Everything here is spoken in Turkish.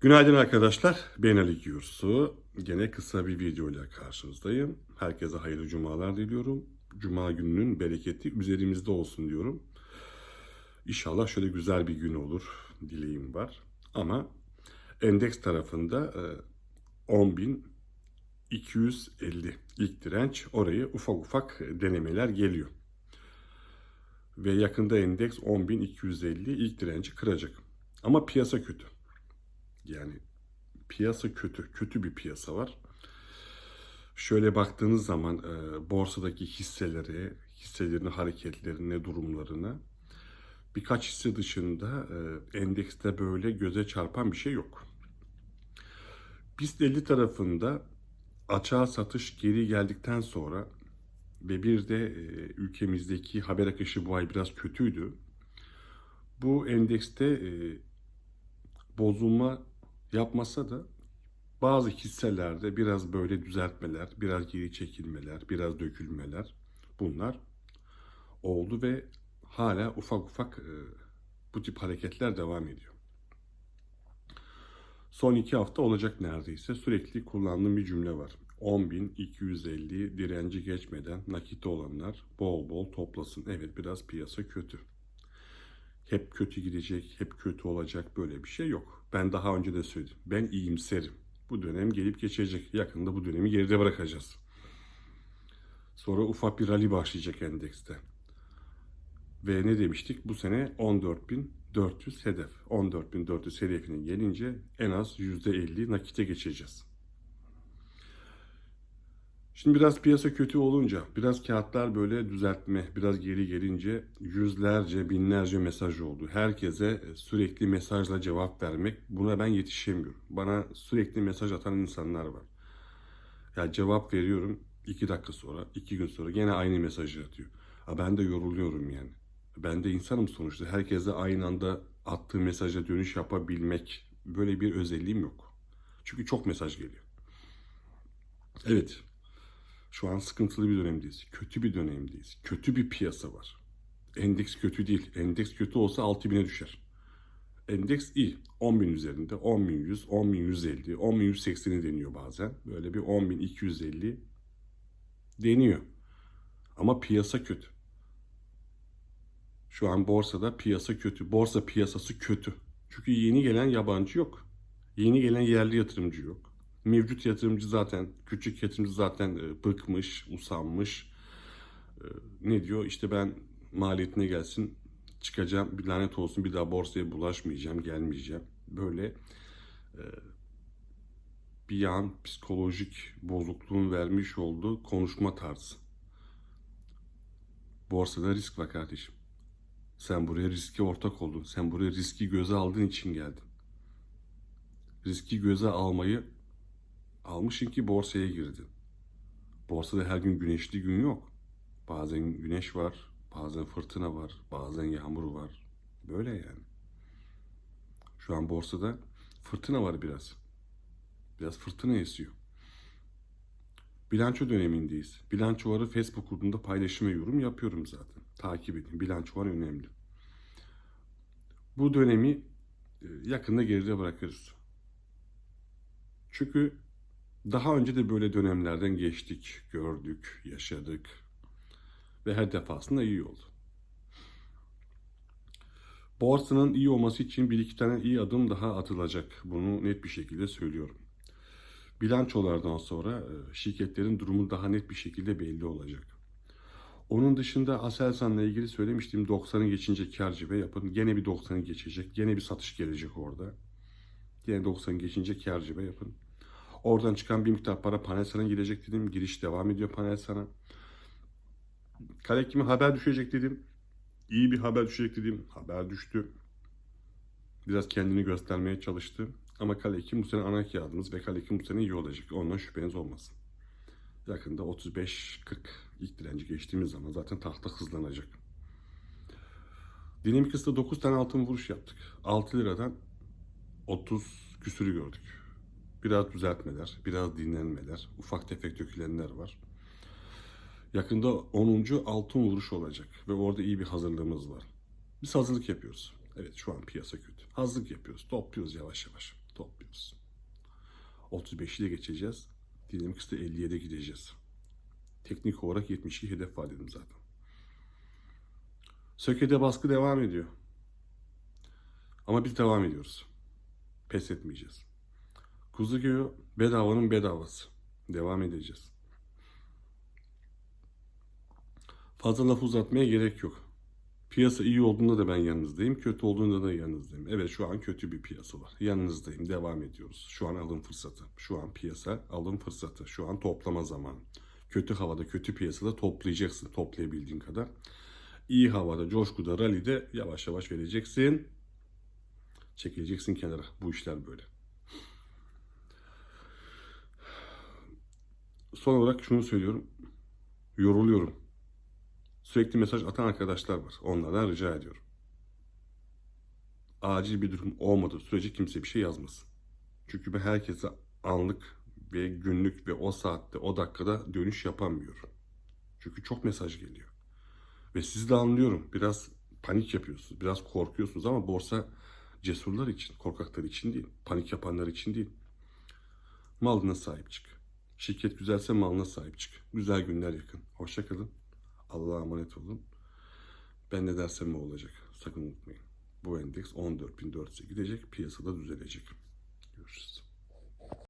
Günaydın arkadaşlar. Ben Ali Gürsu. Gene kısa bir video ile karşınızdayım. Herkese hayırlı cumalar diliyorum. Cuma gününün bereketi üzerimizde olsun diyorum. İnşallah şöyle güzel bir gün olur dileğim var. Ama endeks tarafında e, 10.250 ilk direnç. Orayı ufak ufak denemeler geliyor. Ve yakında endeks 10.250 ilk direnci kıracak. Ama piyasa kötü. Yani piyasa kötü, kötü bir piyasa var. Şöyle baktığınız zaman e, borsadaki hisselere, hisselerin hareketlerine, durumlarına birkaç hisse dışında e, endekste böyle göze çarpan bir şey yok. BIST 50 tarafında açığa satış geri geldikten sonra ve bir de e, ülkemizdeki haber akışı bu ay biraz kötüydü. Bu endekste e, bozulma yapmasa da bazı hisselerde biraz böyle düzeltmeler, biraz geri çekilmeler, biraz dökülmeler bunlar oldu ve hala ufak ufak e, bu tip hareketler devam ediyor. Son iki hafta olacak neredeyse sürekli kullandığım bir cümle var. 10.250 direnci geçmeden nakit olanlar bol bol toplasın. Evet biraz piyasa kötü hep kötü gidecek, hep kötü olacak böyle bir şey yok. Ben daha önce de söyledim. Ben iyimserim. Bu dönem gelip geçecek. Yakında bu dönemi geride bırakacağız. Sonra ufak bir rally başlayacak endekste. Ve ne demiştik? Bu sene 14.400 hedef. 14.400 hedefine gelince en az %50 nakite geçeceğiz. Şimdi biraz piyasa kötü olunca, biraz kağıtlar böyle düzeltme, biraz geri gelince yüzlerce, binlerce mesaj oldu. Herkese sürekli mesajla cevap vermek, buna ben yetişemiyorum. Bana sürekli mesaj atan insanlar var. Ya cevap veriyorum, iki dakika sonra, iki gün sonra gene aynı mesajı atıyor. Ha ben de yoruluyorum yani. Ben de insanım sonuçta. Herkese aynı anda attığı mesaja dönüş yapabilmek, böyle bir özelliğim yok. Çünkü çok mesaj geliyor. Evet, şu an sıkıntılı bir dönemdeyiz. Kötü bir dönemdeyiz. Kötü bir piyasa var. Endeks kötü değil. Endeks kötü olsa 6000'e düşer. Endeks iyi. 10.000 üzerinde. 10.100, 10.150, 10.180'i deniyor bazen. Böyle bir 10.250 deniyor. Ama piyasa kötü. Şu an borsada piyasa kötü. Borsa piyasası kötü. Çünkü yeni gelen yabancı yok. Yeni gelen yerli yatırımcı yok mevcut yatırımcı zaten, küçük yatırımcı zaten e, bıkmış, usanmış. E, ne diyor? İşte ben maliyetine gelsin, çıkacağım, bir lanet olsun, bir daha borsaya bulaşmayacağım, gelmeyeceğim. Böyle e, bir an psikolojik bozukluğun vermiş olduğu konuşma tarzı. Borsada risk var kardeşim. Sen buraya riske ortak oldun. Sen buraya riski göze aldığın için geldin. Riski göze almayı almışsın ki borsaya girdin. Borsada her gün güneşli gün yok. Bazen güneş var, bazen fırtına var, bazen yağmur var. Böyle yani. Şu an borsada fırtına var biraz. Biraz fırtına esiyor. Bilanço dönemindeyiz. Bilançoları Facebook grubunda paylaşım ve yorum yapıyorum zaten. Takip edin. Bilançolar önemli. Bu dönemi e, yakında geride bırakırız. Çünkü daha önce de böyle dönemlerden geçtik, gördük, yaşadık ve her defasında iyi oldu. Borsanın iyi olması için bir iki tane iyi adım daha atılacak. Bunu net bir şekilde söylüyorum. Bilançolardan sonra e, şirketlerin durumu daha net bir şekilde belli olacak. Onun dışında Aselsan'la ilgili söylemiştim 90'ı geçince kar cibe yapın. Gene bir 90'ı geçecek. Gene bir satış gelecek orada. Gene 90'ı geçince kar cibe yapın. Oradan çıkan bir miktar para Panelsan'a gidecek dedim. Giriş devam ediyor Panelsan'a. Kalekim'e haber düşecek dedim. İyi bir haber düşecek dedim. Haber düştü. Biraz kendini göstermeye çalıştı. Ama Kalekim bu sene ana kağıdımız ve Kalekim bu sene iyi olacak. Ondan şüpheniz olmasın. Yakında 35-40 ilk direnci geçtiğimiz zaman zaten tahta hızlanacak. Dinamikis'te 9 tane altın vuruş yaptık. 6 liradan 30 küsürü gördük. Biraz düzeltmeler, biraz dinlenmeler, ufak tefek dökülenler var. Yakında 10. altın vuruş olacak ve orada iyi bir hazırlığımız var. Biz hazırlık yapıyoruz. Evet şu an piyasa kötü. Hazırlık yapıyoruz. Topluyoruz yavaş yavaş. Topluyoruz. 35'i de geçeceğiz. Dinamikste 57'ye gideceğiz. Teknik olarak 72 hedef var dedim zaten. Söke'de baskı devam ediyor. Ama biz devam ediyoruz. Pes etmeyeceğiz. Kuzuköy bedavanın bedavası. Devam edeceğiz. Fazla laf uzatmaya gerek yok. Piyasa iyi olduğunda da ben yanınızdayım, kötü olduğunda da yanınızdayım. Evet şu an kötü bir piyasa var. Yanınızdayım, devam ediyoruz. Şu an alım fırsatı. Şu an piyasa alım fırsatı. Şu an toplama zamanı. Kötü havada, kötü piyasada toplayacaksın toplayabildiğin kadar. İyi havada, coşkuda, rallide yavaş yavaş vereceksin. Çekileceksin kenara. Bu işler böyle. Son olarak şunu söylüyorum. Yoruluyorum. Sürekli mesaj atan arkadaşlar var. Onlardan rica ediyorum. Acil bir durum olmadığı sürece kimse bir şey yazmasın. Çünkü ben herkese anlık ve günlük ve o saatte, o dakikada dönüş yapamıyorum. Çünkü çok mesaj geliyor. Ve sizi de anlıyorum. Biraz panik yapıyorsunuz, biraz korkuyorsunuz ama borsa cesurlar için, korkaklar için değil, panik yapanlar için değil. Malına sahip çık. Şirket güzelse malına sahip çık. Güzel günler yakın. Hoşçakalın. Allah'a emanet olun. Ben ne dersem o olacak. Sakın unutmayın. Bu endeks 14.400'e gidecek. Piyasada düzelecek. Görüşürüz.